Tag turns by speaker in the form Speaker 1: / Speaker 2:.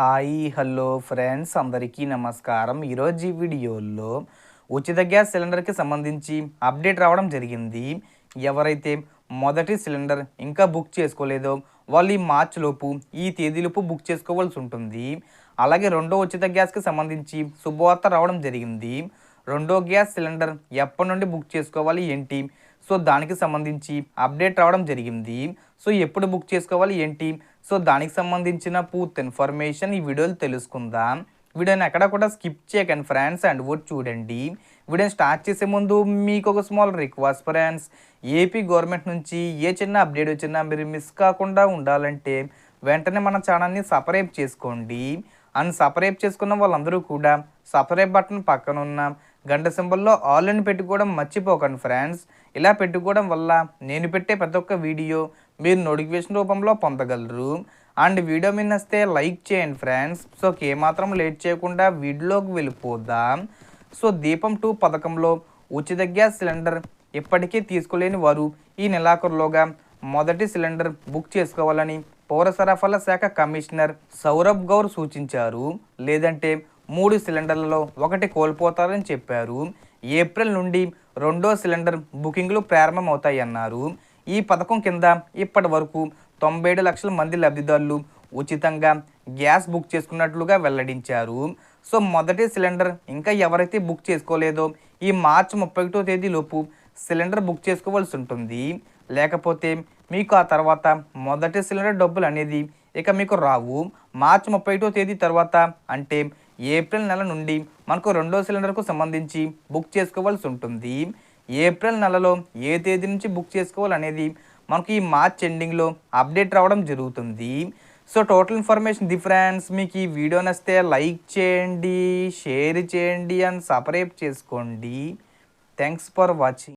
Speaker 1: Hi hello friends. అందరికీ నమస్కారం. ఈరోజు ఈ వీడియోలో ఉచిత గ్యాస్ సిలిండర్కి సంబంధించి అప్డేట్ రావడం జరిగింది. ఎవరైతే మొదటి సిలిండర్ ఇంకా బుక్ చేసుకోలేదో వాళ్ళు ఈ మార్చ్ లోపు ఈ తేదీలోపు బుక్ చేసుకోవాల్సి ఉంటుంది. అలాగే రెండో ఉచిత గ్యాస్కి సంబంధించి శుభవార్త రావడం జరిగింది. రెండో గ్యాస్ సిలిండర్ ఎప్పటి నుండి బుక్ చేసుకోవాలి ఏంటి? సో దానికి సంబంధించి అప్డేట్ రావడం జరిగింది. సో ఎప్పుడు బుక్ చేసుకోవాలి ఏంటి? సో దానికి సంబంధించిన పూర్తి ఇన్ఫర్మేషన్ ఈ వీడియోలో తెలుసుకుందాం. వీడియోని ఎక్కడ కూడా స్కిప్ చేయకండి ఫ్రెండ్స్ అండ్ వర్డ్ చూడండి. వీడియోని స్టార్ట్ చేసే ముందు మీకు ఒక small request friends. AP government నుంచి ఏ చిన్న అప్డేట్ వచ్చినా మీరు మిస్ కాకుండా ఉండాలంటే వెంటనే మన ఛానల్ని సపరేట్ చేసుకోండి. అండ్ సపరేట్ చేసుకున్న వాళ్ళందరూ కూడా సపరేట్ బటన్ పక్కన ఉన్న గంట సింబల్లో ఆల్ అని పెట్టుకోవడం మర్చిపోకండి ఫ్రెండ్స్. ఇలా పెట్టుకోవడం వల్ల నేను పెట్టే ప్రతి ఒక్క వీడియో మీరు నోటిఫికేషన్ రూపంలో పొందగలరు. అండ్ వీడియో మీద వస్తే లైక్ చేయండి ఫ్రెండ్స్. సో ఏమాత్రం లేట్ చేయకుండా వీడియోలోకి వెళ్ళిపోదాం. సో దీపం టూ పథకంలో ఉచిత గ్యాస్ సిలిండర్ ఇప్పటికీ తీసుకోలేని వారు ఈ నెలాఖరులోగా మొదటి సిలిండర్ బుక్ చేసుకోవాలని పౌర సరఫరాల శాఖ కమిషనర్ సౌరభ్ గౌర్ సూచించారు. లేదంటే మూడు సిలిండర్లలో ఒకటి కోల్పోతారని చెప్పారు. ఏప్రిల్ నుండి రెండో సిలిండర్ బుకింగ్లు ప్రారంభమవుతాయన్నారు. ఈ పథకం కింద ఇప్పటి వరకు తొంభై ఏడు లక్షల మంది లబ్ధిదారులు ఉచితంగా గ్యాస్ బుక్ చేసుకున్నట్లుగా వెల్లడించారు. సో మొదటి సిలిండర్ ఇంకా ఎవరైతే బుక్ చేసుకోలేదో ఈ మార్చి ముప్పై ఒకటో తేదీలోపు సిలిండర్ బుక్ చేసుకోవాల్సి ఉంటుంది. లేకపోతే మీకు ఆ తర్వాత మొదటి సిలిండర్ డబ్బులు అనేది ఇక మీకు రావు. మార్చి ముప్పై ఒకటో తేదీ తర్వాత అంటే ఏప్రిల్ నెల నుండి మనకు రెండో సిలిండర్కు సంబంధించి బుక్ చేసుకోవాల్సి ఉంటుంది. ఏప్రిల్ నెలలో ఏ తేదీ నుంచి బుక్ చేసుకోవాలనేది మనకు ఈ మార్చ్ ఎండింగ్లో అప్డేట్ రావడం జరుగుతుంది. సో టోటల్ ఇన్ఫర్మేషన్ డిఫరెన్స్ మీకు ఈ వీడియో నచ్చితే లైక్ చేయండి షేర్ చేయండి అండ్ సబ్స్క్రైబ్ చేసుకోండి. Thanks for watching